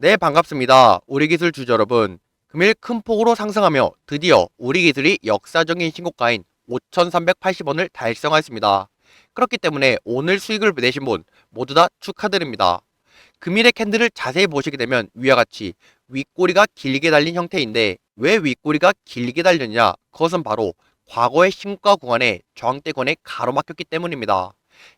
네, 반갑습니다. 우리 기술 주주 여러분. 금일 큰 폭으로 상승하며 드디어 우리 기술이 역사적인 신고가인 5,380원을 달성하였습니다. 그렇기 때문에 오늘 수익을 내신 분 모두 다 축하드립니다. 금일의 캔들을 자세히 보시게 되면 위와 같이 윗꼬리가 길게 달린 형태인데 왜 윗꼬리가 길게 달렸냐? 그것은 바로 과거의 신고가 구간에 저항대권에 가로막혔기 때문입니다.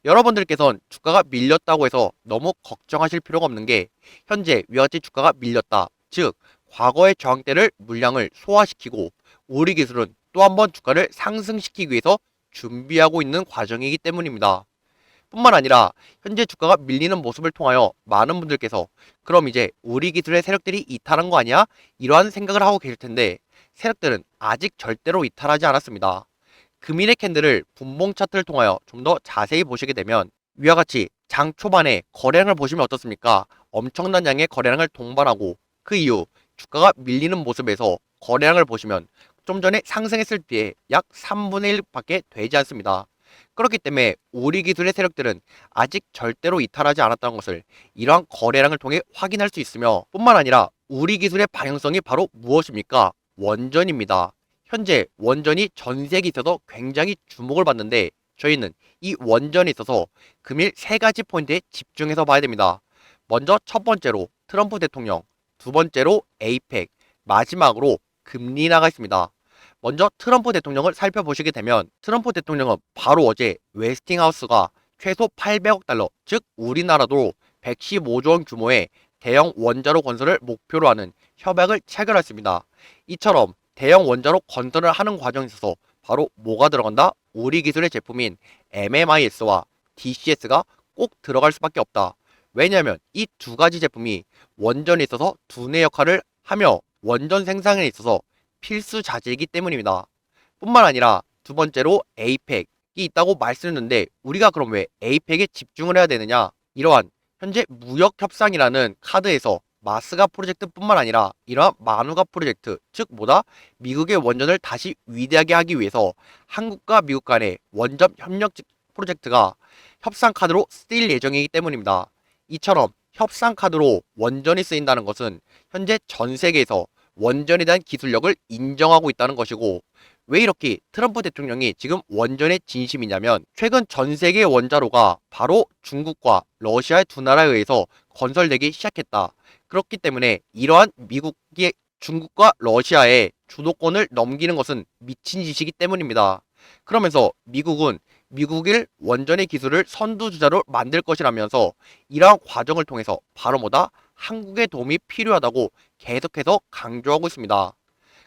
여러분들께선 주가가 밀렸다고 해서 너무 걱정하실 필요가 없는 게 현재 같이 주가가 밀렸다. 즉, 과거의 저항대를 물량을 소화시키고 우리 기술은 또 한 번 주가를 상승시키기 위해서 준비하고 있는 과정이기 때문입니다. 뿐만 아니라 현재 주가가 밀리는 모습을 통하여 많은 분들께서 그럼 이제 우리 기술의 세력들이 이탈한 거 아니야? 이러한 생각을 하고 계실 텐데 세력들은 아직 절대로 이탈하지 않았습니다. 금일의 캔들을 분봉 차트를 통하여 좀 더 자세히 보시게 되면 위와 같이 장 초반에 거래량을 보시면 어떻습니까? 엄청난 양의 거래량을 동반하고 그 이후 주가가 밀리는 모습에서 거래량을 보시면 좀 전에 상승했을 때에 약 3분의 1밖에 되지 않습니다. 그렇기 때문에 우리 기술의 세력들은 아직 절대로 이탈하지 않았다는 것을 이러한 거래량을 통해 확인할 수 있으며 뿐만 아니라 우리 기술의 방향성이 바로 무엇입니까? 원전입니다. 현재 원전이 전 세계에 있어서 굉장히 주목을 받는데 저희는 이 원전에 있어서 금일 세 가지 포인트에 집중해서 봐야 됩니다. 먼저 첫 번째로 트럼프 대통령, 두 번째로 에이펙, 마지막으로 금리 인하가 있습니다. 먼저 트럼프 대통령을 살펴보시게 되면 트럼프 대통령은 바로 어제 웨스팅하우스가 최소 800억 달러, 즉 우리나라도 115조 원 규모의 대형 원자로 건설을 목표로 하는 협약을 체결했습니다. 이처럼 대형 원자로 건설을 하는 과정에 있어서 바로 뭐가 들어간다? 우리 기술의 제품인 MMIS와 DCS가 꼭 들어갈 수밖에 없다. 왜냐하면 이 두 가지 제품이 원전에 있어서 두뇌 역할을 하며 원전 생산에 있어서 필수 자재이기 때문입니다. 뿐만 아니라 두 번째로 에이펙이 있다고 말씀했는데 우리가 그럼 왜 에이펙에 집중을 해야 되느냐? 이러한 현재 무역 협상이라는 카드에서 마스가 프로젝트뿐만 아니라 이러한 마누가 프로젝트, 즉 뭐다? 미국의 원전을 다시 위대하게 하기 위해서 한국과 미국 간의 원전 협력 프로젝트가 협상 카드로 쓰일 예정이기 때문입니다. 이처럼 협상 카드로 원전이 쓰인다는 것은 현재 전 세계에서 원전에 대한 기술력을 인정하고 있다는 것이고 왜 이렇게 트럼프 대통령이 지금 원전의 진심이냐면 최근 전 세계의 원자로가 바로 중국과 러시아의 두 나라에 의해서 건설되기 시작했다. 그렇기 때문에 이러한 미국의 중국과 러시아의 주도권을 넘기는 것은 미친 짓이기 때문입니다. 그러면서 미국은 미국일 원전의 기술을 선두주자로 만들 것이라면서 이러한 과정을 통해서 바로 뭐다? 한국의 도움이 필요하다고 계속해서 강조하고 있습니다.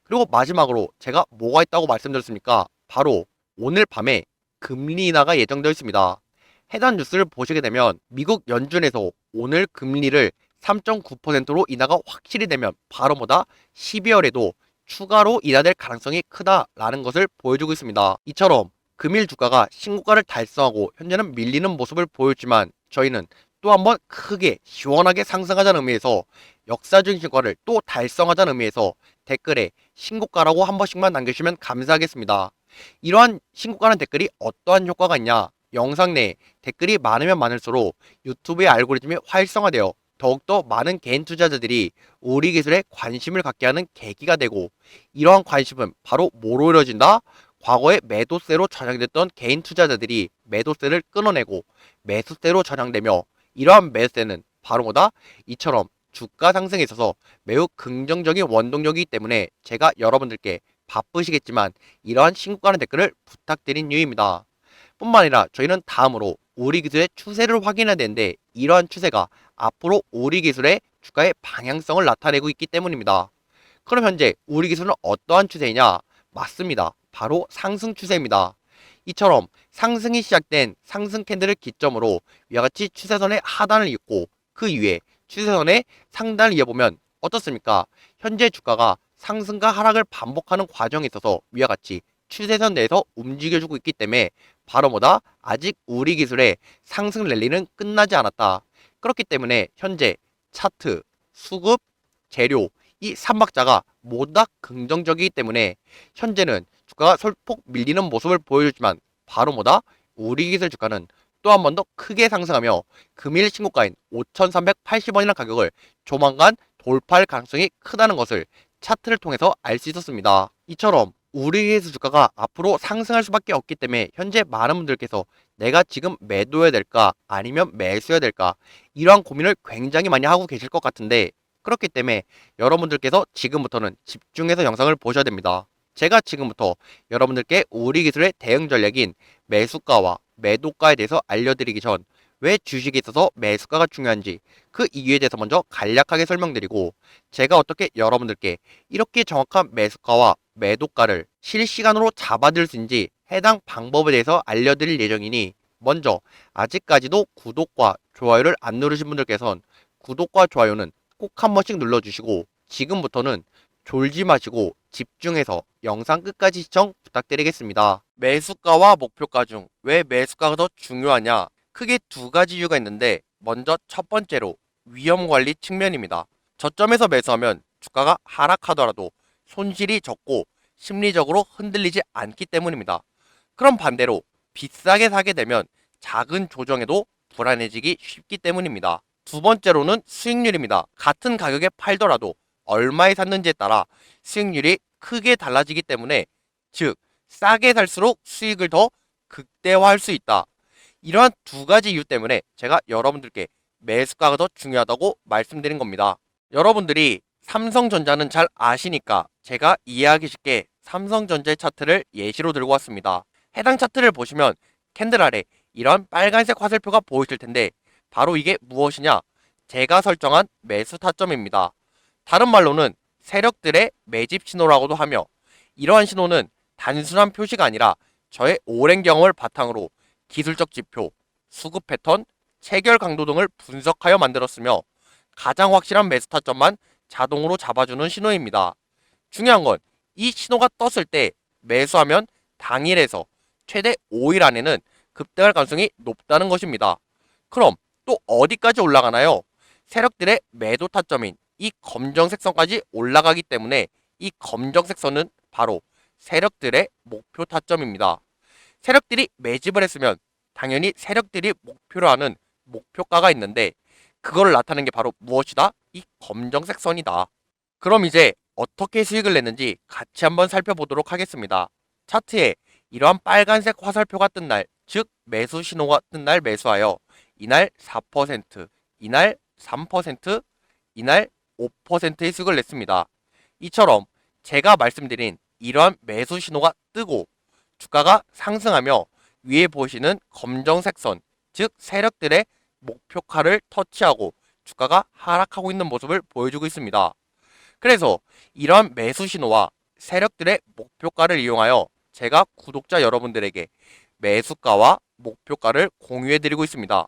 그리고 마지막으로 제가 뭐가 있다고 말씀드렸습니까? 바로 오늘 밤에 금리 인하가 예정되어 있습니다. 해당 뉴스를 보시게 되면 미국 연준에서 오늘 금리를 3.9%로 인하가 확실히 되면 바로 뭐다? 12월에도 추가로 인하될 가능성이 크다라는 것을 보여주고 있습니다. 이처럼 금일 주가가 신고가를 달성하고 현재는 밀리는 모습을 보였지만 저희는 또 한번 크게 시원하게 상승하자는 의미에서 역사적인 신고가를 또 달성하자는 의미에서 댓글에 신고가라고 한 번씩만 남겨주시면 감사하겠습니다. 이러한 신고가는 댓글이 어떠한 효과가 있냐? 영상 내에 댓글이 많으면 많을수록 유튜브의 알고리즘이 활성화되어 더욱더 많은 개인 투자자들이 우리 기술에 관심을 갖게 하는 계기가 되고 이러한 관심은 바로 뭐로 이루어진다? 과거에 매도세로 전향됐던 개인 투자자들이 매도세를 끊어내고 매수세로 전향되며 이러한 매수세는 바로 뭐다? 이처럼 주가 상승에 있어서 매우 긍정적인 원동력이기 때문에 제가 여러분들께 바쁘시겠지만 이러한 신고가는 댓글을 부탁드린 이유입니다. 뿐만 아니라 저희는 다음으로 우리 기술의 추세를 확인해야 되는데 이러한 추세가 앞으로 우리 기술의 주가의 방향성을 나타내고 있기 때문입니다. 그럼 현재 우리 기술은 어떠한 추세이냐? 맞습니다. 바로 상승 추세입니다. 이처럼 상승이 시작된 상승 캔들을 기점으로 위와 같이 추세선의 하단을 잇고 그 위에 추세선의 상단을 이어보면 어떻습니까? 현재 주가가 상승과 하락을 반복하는 과정에 있어서 위와 같이 추세선 내에서 움직여주고 있기 때문에 바로 뭐다? 아직 우리 기술의 상승 랠리는 끝나지 않았다. 그렇기 때문에 현재 차트, 수급, 재료 이 삼박자가 모두 다 긍정적이기 때문에 현재는 주가가 솔폭 밀리는 모습을 보여주지만 바로 뭐다? 우리 기술 주가는 또 한 번 더 크게 상승하며 금일 신고가인 5,380원이라는 가격을 조만간 돌파할 가능성이 크다는 것을 차트를 통해서 알 수 있었습니다. 이처럼 우리에서 주가가 앞으로 상승할 수밖에 없기 때문에 현재 많은 분들께서 내가 지금 매도해야 될까 아니면 매수해야 될까 이러한 고민을 굉장히 많이 하고 계실 것 같은데 그렇기 때문에 여러분들께서 지금부터는 집중해서 영상을 보셔야 됩니다. 제가 지금부터 여러분들께 우리 기술의 대응 전략인 매수가와 매도가에 대해서 알려드리기 전 왜 주식에 있어서 매수가가 중요한지 그 이유에 대해서 먼저 간략하게 설명드리고 제가 어떻게 여러분들께 이렇게 정확한 매수가와 매도가를 실시간으로 잡아들 수 있는지 해당 방법에 대해서 알려드릴 예정이니 먼저 아직까지도 구독과 좋아요를 안 누르신 분들께선 구독과 좋아요는 꼭 한 번씩 눌러주시고 지금부터는 졸지 마시고 집중해서 영상 끝까지 시청 부탁드리겠습니다. 매수가와 목표가 중 왜 매수가가 더 중요하냐? 크게 두 가지 이유가 있는데 먼저 첫 번째로 위험 관리 측면입니다. 저점에서 매수하면 주가가 하락하더라도 손실이 적고 심리적으로 흔들리지 않기 때문입니다. 그럼 반대로 비싸게 사게 되면 작은 조정에도 불안해지기 쉽기 때문입니다. 두 번째로는 수익률입니다. 같은 가격에 팔더라도 얼마에 샀는지에 따라 수익률이 크게 달라지기 때문에 즉 싸게 살수록 수익을 더 극대화할 수 있다. 이러한 두 가지 이유 때문에 제가 여러분들께 매수가가 더 중요하다고 말씀드린 겁니다. 여러분들이 삼성전자는 잘 아시니까 제가 이해하기 쉽게 삼성전자의 차트를 예시로 들고 왔습니다. 해당 차트를 보시면 캔들 아래 이런 빨간색 화살표가 보이실 텐데 바로 이게 무엇이냐? 제가 설정한 매수 타점입니다. 다른 말로는 세력들의 매집 신호라고도 하며 이러한 신호는 단순한 표시가 아니라 저의 오랜 경험을 바탕으로 기술적 지표, 수급 패턴, 체결 강도 등을 분석하여 만들었으며 가장 확실한 매수 타점만 자동으로 잡아주는 신호입니다. 중요한 건 이 신호가 떴을 때 매수하면 당일에서 최대 5일 안에는 급등할 가능성이 높다는 것입니다. 그럼 또 어디까지 올라가나요? 세력들의 매도 타점인 이 검정색 선까지 올라가기 때문에 이 검정색 선은 바로 세력들의 목표 타점입니다. 세력들이 매집을 했으면 당연히 세력들이 목표로 하는 목표가가 있는데 그걸 나타내는 게 바로 무엇이다? 이 검정색 선이다. 그럼 이제 어떻게 수익을 냈는지 같이 한번 살펴보도록 하겠습니다. 차트에 이러한 빨간색 화살표가 뜬 날, 즉 매수 신호가 뜬 날 매수하여 이날 4%, 이날 3%, 이날 5%의 수익을 냈습니다. 이처럼 제가 말씀드린 이러한 매수 신호가 뜨고 주가가 상승하며 위에 보시는 검정색 선, 즉 세력들의 목표가를 터치하고 주가가 하락하고 있는 모습을 보여주고 있습니다. 그래서 이러한 매수 신호와 세력들의 목표가를 이용하여 제가 구독자 여러분들에게 매수가와 목표가를 공유해 드리고 있습니다.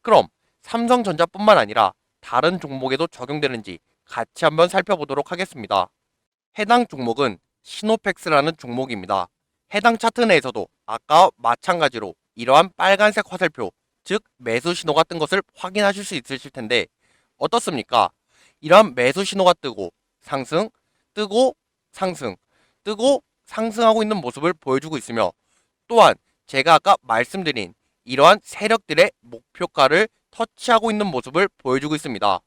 그럼 삼성전자뿐만 아니라 다른 종목에도 적용되는지 같이 한번 살펴보도록 하겠습니다. 해당 종목은 시노펙스라는 종목입니다. 해당 차트 내에서도 아까와 마찬가지로 이러한 빨간색 화살표, 즉 매수 신호가 뜬 것을 확인하실 수 있으실 텐데 어떻습니까? 이러한 매수 신호가 뜨고 상승, 뜨고 상승, 뜨고 상승하고 있는 모습을 보여주고 있으며 또한 제가 아까 말씀드린 이러한 세력들의 목표가를 터치하고 있는 모습을 보여주고 있습니다.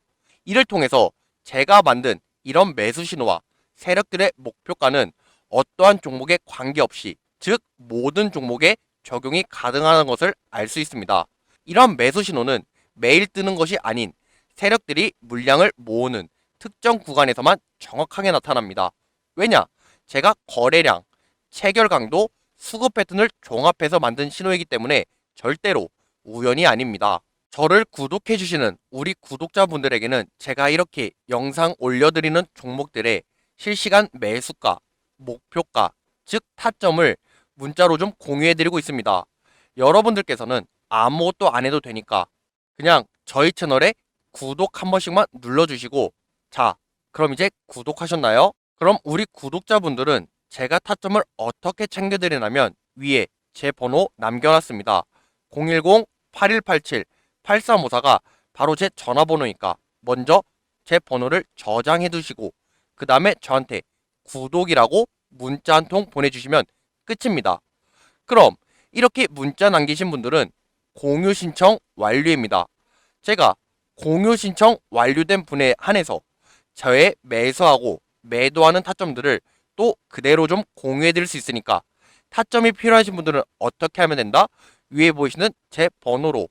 이를 통해서 제가 만든 이런 매수 신호와 세력들의 목표가는 어떠한 종목에 관계없이 즉 모든 종목에 적용이 가능하다는 것을 알 수 있습니다. 이러한 매수 신호는 매일 뜨는 것이 아닌 세력들이 물량을 모으는 특정 구간에서만 정확하게 나타납니다. 왜냐? 제가 거래량, 체결 강도, 수급 패턴을 종합해서 만든 신호이기 때문에 절대로 우연이 아닙니다. 저를 구독해주시는 우리 구독자분들에게는 제가 이렇게 영상 올려드리는 종목들의 실시간 매수가, 목표가, 즉 타점을 문자로 좀 공유해드리고 있습니다. 여러분들께서는 아무것도 안 해도 되니까 그냥 저희 채널에 구독 한 번씩만 눌러주시고 자, 그럼 이제 구독하셨나요? 그럼 우리 구독자분들은 제가 타점을 어떻게 챙겨드리냐면 위에 제 번호 남겨놨습니다. 010-8187-8354가 바로 제 전화번호니까 먼저 제 번호를 저장해 두시고 그 다음에 저한테 구독이라고 문자 한 통 보내주시면 끝입니다. 그럼 이렇게 문자 남기신 분들은 공유 신청 완료입니다. 제가 공유 신청 완료된 분에 한해서 저의 매수하고 매도하는 타점들을 또 그대로 좀 공유해 드릴 수 있으니까 타점이 필요하신 분들은 어떻게 하면 된다? 위에 보이시는 제 번호로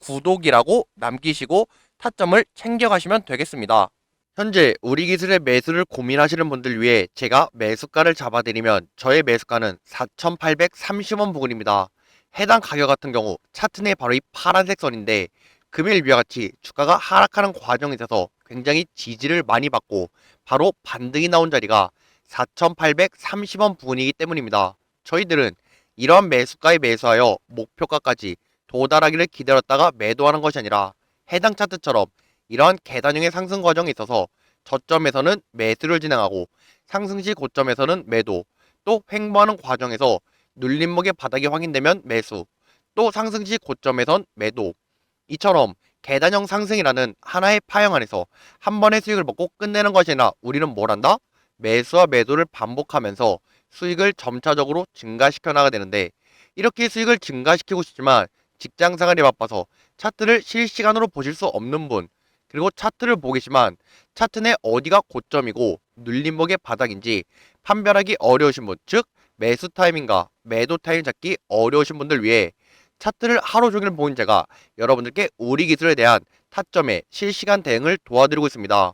구독이라고 남기시고 타점을 챙겨가시면 되겠습니다. 현재 우리 기술의 매수를 고민하시는 분들 위해 제가 매수가를 잡아드리면 저의 매수가는 4,830원 부근입니다. 해당 가격 같은 경우 차트 내 바로 이 파란색 선인데 금일 위와 같이 주가가 하락하는 과정에 있어서 굉장히 지지를 많이 받고 바로 반등이 나온 자리가 4,830원 부근이기 때문입니다. 저희들은 이러한 매수가에 매수하여 목표가까지 도달하기를 기다렸다가 매도하는 것이 아니라 해당 차트처럼 이러한 계단형의 상승 과정에 있어서 저점에서는 매수를 진행하고 상승시 고점에서는 매도, 또 횡보하는 과정에서 눌림목의 바닥이 확인되면 매수, 또 상승 시 고점에선 매도. 이처럼 계단형 상승이라는 하나의 파형 안에서 한 번의 수익을 먹고 끝내는 것이 아니라 우리는 뭘 한다? 매수와 매도를 반복하면서 수익을 점차적으로 증가시켜 나가야 되는데 이렇게 수익을 증가시키고 싶지만 직장 생활이 바빠서 차트를 실시간으로 보실 수 없는 분 그리고 차트를 보겠지만 차트 내 어디가 고점이고 눌림목의 바닥인지 판별하기 어려우신 분, 즉 매수 타임인가 매도 타임 잡기 어려우신 분들 위해 차트를 하루 종일 보인 제가 여러분들께 우리 기술에 대한 타점의 실시간 대응을 도와드리고 있습니다.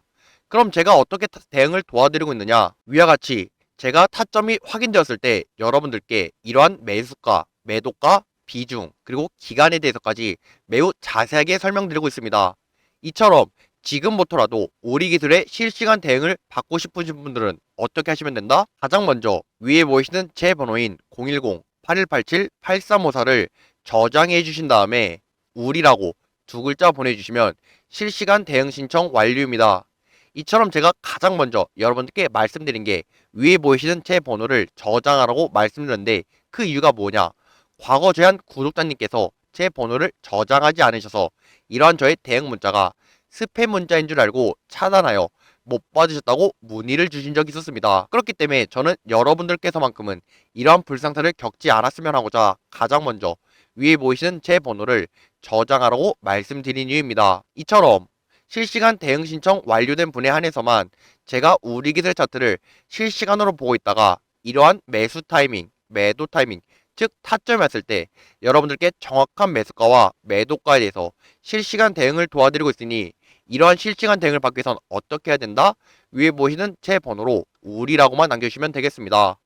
그럼 제가 어떻게 타- 대응을 도와드리고 있느냐? 위와 같이 제가 타점이 확인되었을 때 여러분들께 이러한 매수가, 매도가, 비중, 그리고 기간에 대해서까지 매우 자세하게 설명드리고 있습니다. 이처럼 지금부터라도 우리 기술의 실시간 대응을 받고 싶으신 분들은 어떻게 하시면 된다? 가장 먼저 위에 보이시는 제 번호인 010-8187-8354를 저장해 주신 다음에 우리라고 두 글자 보내주시면 실시간 대응 신청 완료입니다. 이처럼 제가 가장 먼저 여러분들께 말씀드린 게 위에 보이시는 제 번호를 저장하라고 말씀드렸는데 그 이유가 뭐냐? 과거 제한 구독자님께서 제 번호를 저장하지 않으셔서 이러한 저의 대응 문자가 스팸 문자인 줄 알고 차단하여 못 받으셨다고 문의를 주신 적이 있었습니다. 그렇기 때문에 저는 여러분들께서만큼은 이러한 불상사를 겪지 않았으면 하고자 가장 먼저 위에 보이시는 제 번호를 저장하라고 말씀드린 이유입니다. 이처럼 실시간 대응 신청 완료된 분에 한해서만 제가 우리 기술 차트를 실시간으로 보고 있다가 이러한 매수 타이밍, 매도 타이밍, 즉 타점이 왔을 때 여러분들께 정확한 매수가와 매도가에 대해서 실시간 대응을 도와드리고 있으니 이러한 실시간 대응을 받기 위해선 어떻게 해야 된다? 위에 보시는 제 번호로 우리라고만 남겨주시면 되겠습니다.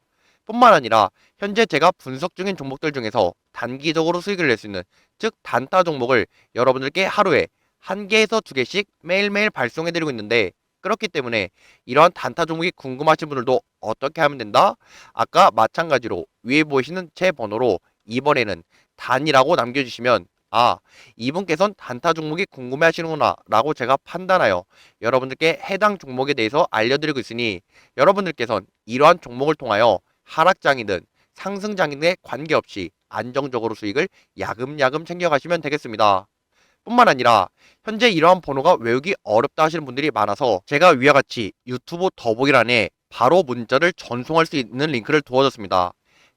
뿐만 아니라 현재 제가 분석 중인 종목들 중에서 단기적으로 수익을 낼 수 있는 즉 단타 종목을 여러분들께 하루에 한 개에서 두 개씩 매일매일 발송해드리고 있는데 그렇기 때문에 이러한 단타 종목이 궁금하신 분들도 어떻게 하면 된다? 아까 마찬가지로 위에 보이시는 제 번호로 이번에는 단이라고 남겨주시면 아 이분께선 단타 종목이 궁금해 하시는구나 라고 제가 판단하여 여러분들께 해당 종목에 대해서 알려드리고 있으니 여러분들께선 이러한 종목을 통하여 하락장이든 상승장인에 관계없이 안정적으로 수익을 야금야금 챙겨가시면 되겠습니다. 뿐만 아니라 현재 이러한 번호가 외우기 어렵다 하시는 분들이 많아서 제가 위와 같이 유튜브 더보기란에 바로 문자를 전송할 수 있는 링크를 두어줬습니다.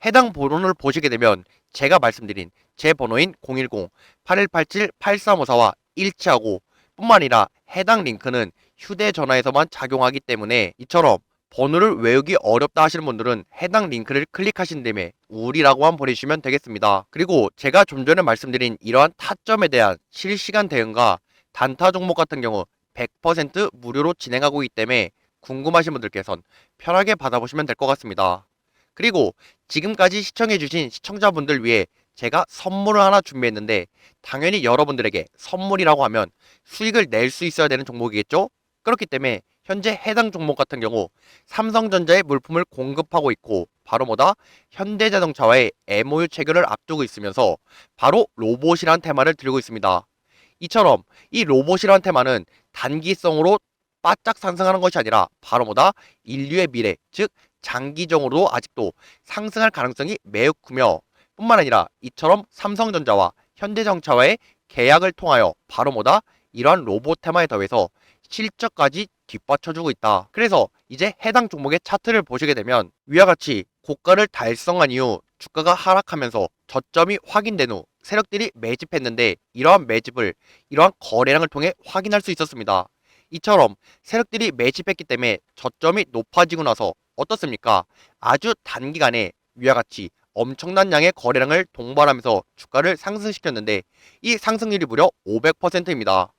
해당 번호를 보시게 되면 제가 말씀드린 제 번호인 010-8187-8354와 일치하고 뿐만 아니라 해당 링크는 휴대전화에서만 작용하기 때문에 이처럼 번호를 외우기 어렵다 하시는 분들은 해당 링크를 클릭하신 다음에 우리라고만 보내주시면 되겠습니다. 그리고 제가 좀 전에 말씀드린 이러한 타점에 대한 실시간 대응과 단타 종목 같은 경우 100% 무료로 진행하고 있기 때문에 궁금하신 분들께선 편하게 받아보시면 될 것 같습니다. 그리고 지금까지 시청해주신 시청자분들 위해 제가 선물을 하나 준비했는데 당연히 여러분들에게 선물이라고 하면 수익을 낼 수 있어야 되는 종목이겠죠? 그렇기 때문에 현재 해당 종목 같은 경우 삼성전자의 물품을 공급하고 있고 바로 뭐다? 현대자동차와의 MOU 체결을 앞두고 있으면서 바로 로봇이란 테마를 들고 있습니다. 이처럼 이 로봇이란 테마는 단기성으로 바짝 상승하는 것이 아니라 바로 뭐다? 인류의 미래, 즉 장기적으로도 아직도 상승할 가능성이 매우 크며 뿐만 아니라 이처럼 삼성전자와 현대자동차와의 계약을 통하여 바로 뭐다? 이러한 로봇 테마에 더해서 실적까지 뒷받쳐주고 있다. 그래서 이제 해당 종목의 차트를 보시게 되면 위와 같이 고가를 달성한 이후 주가가 하락하면서 저점이 확인된 후 세력들이 매집했는데 이러한 매집을 이러한 거래량을 통해 확인할 수 있었습니다. 이처럼 세력들이 매집했기 때문에 저점이 높아지고 나서 어떻습니까? 아주 단기간에 위와 같이 엄청난 양의 거래량을 동반하면서 주가를 상승시켰는데 이 상승률이 무려 500%입니다.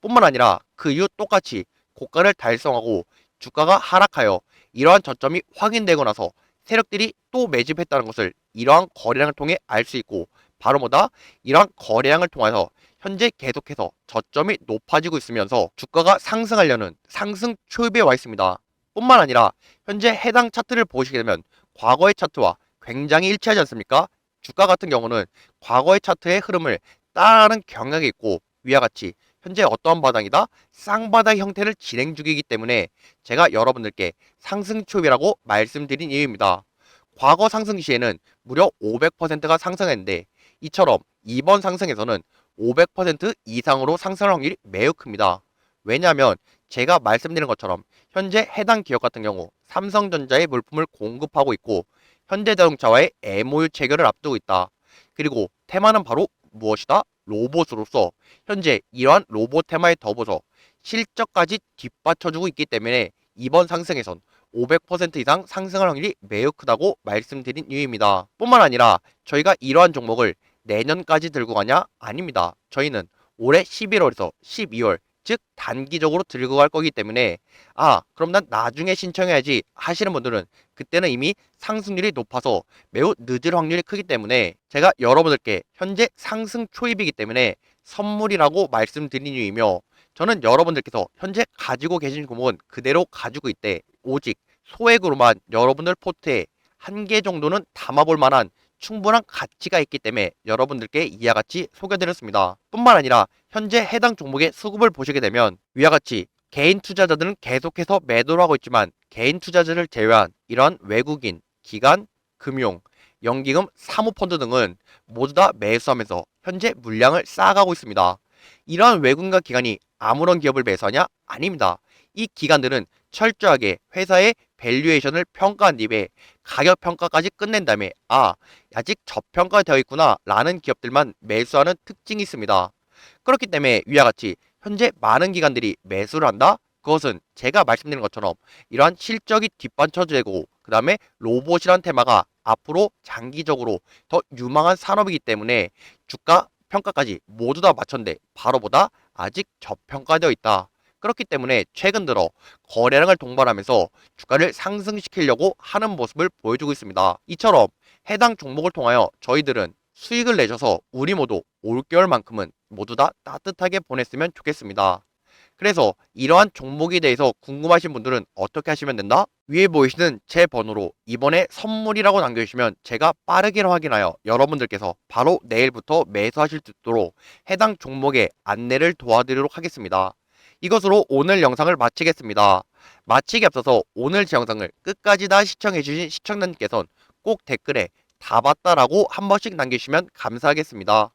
뿐만 아니라 그 이후 똑같이 고가를 달성하고 주가가 하락하여 이러한 저점이 확인되고 나서 세력들이 또 매집했다는 것을 이러한 거래량을 통해 알 수 있고 바로 뭐다? 이러한 거래량을 통해서 현재 계속해서 저점이 높아지고 있으면서 주가가 상승하려는 상승 초입에 와 있습니다. 뿐만 아니라 현재 해당 차트를 보시게 되면 과거의 차트와 굉장히 일치하지 않습니까? 주가 같은 경우는 과거의 차트의 흐름을 따라가는 경향이 있고 위와 같이 현재 어떠한 바닥이다? 쌍바닥 형태를 진행 중이기 때문에 제가 여러분들께 상승 초입이라고 말씀드린 이유입니다. 과거 상승 시에는 무려 500%가 상승했는데 이처럼 이번 상승에서는 500% 이상으로 상승할 확률이 매우 큽니다. 왜냐하면 제가 말씀드린 것처럼 현재 해당 기업 같은 경우 삼성전자의 물품을 공급하고 있고 현대자동차와의 MOU 체결을 앞두고 있다. 그리고 테마는 바로 무엇이다? 로봇으로서 현재 이러한 로봇 테마에 더불어서 실적까지 뒷받쳐주고 있기 때문에 이번 상승에선 500% 이상 상승할 확률이 매우 크다고 말씀드린 이유입니다. 뿐만 아니라 저희가 이러한 종목을 내년까지 들고 가냐? 아닙니다. 저희는 올해 11월에서 12월 즉 단기적으로 들고 갈 거기 때문에 아 그럼 난 나중에 신청해야지 하시는 분들은 그때는 이미 상승률이 높아서 매우 늦을 확률이 크기 때문에 제가 여러분들께 현재 상승 초입이기 때문에 선물이라고 말씀드린 이유이며 저는 여러분들께서 현재 가지고 계신 종목은 그대로 가지고 있대 오직 소액으로만 여러분들 포트에 한 개 정도는 담아볼 만한 충분한 가치가 있기 때문에 여러분들께 이와 같이 소개드렸습니다. 뿐만 아니라 현재 해당 종목의 수급을 보시게 되면 위와 같이 개인 투자자들은 계속해서 매도를 하고 있지만 개인 투자자를 제외한 이러한 외국인, 기관, 금융, 연기금, 사모펀드 등은 모두 다 매수하면서 현재 물량을 쌓아가고 있습니다. 이러한 외국인과 기관이 아무런 기업을 매수하냐? 아닙니다. 이 기관들은 철저하게 회사의 밸류에이션을 평가한 뒤에 가격 평가까지 끝낸 다음에 아 아직 저평가되어 있구나 라는 기업들만 매수하는 특징이 있습니다. 그렇기 때문에 위와 같이 현재 많은 기관들이 매수를 한다? 그것은 제가 말씀드린 것처럼 이러한 실적이 뒷받쳐지고 그 다음에 로봇이란 테마가 앞으로 장기적으로 더 유망한 산업이기 때문에 주가 평가까지 모두 다 맞췄는데 바로보다 아직 저평가되어 있다. 그렇기 때문에 최근 들어 거래량을 동반하면서 주가를 상승시키려고 하는 모습을 보여주고 있습니다. 이처럼 해당 종목을 통하여 저희들은 수익을 내셔서 우리 모두 올겨울만큼은 모두 다 따뜻하게 보냈으면 좋겠습니다. 그래서 이러한 종목에 대해서 궁금하신 분들은 어떻게 하시면 된다? 위에 보이시는 제 번호로 이번에 선물이라고 남겨주시면 제가 빠르게 확인하여 여러분들께서 바로 내일부터 매수하실 수 있도록 해당 종목의 안내를 도와드리도록 하겠습니다. 이것으로 오늘 영상을 마치겠습니다. 마치기 앞서서 오늘 제 영상을 끝까지 다 시청해주신 시청자님께서는 꼭 댓글에 다 봤다라고 한 번씩 남겨주시면 감사하겠습니다.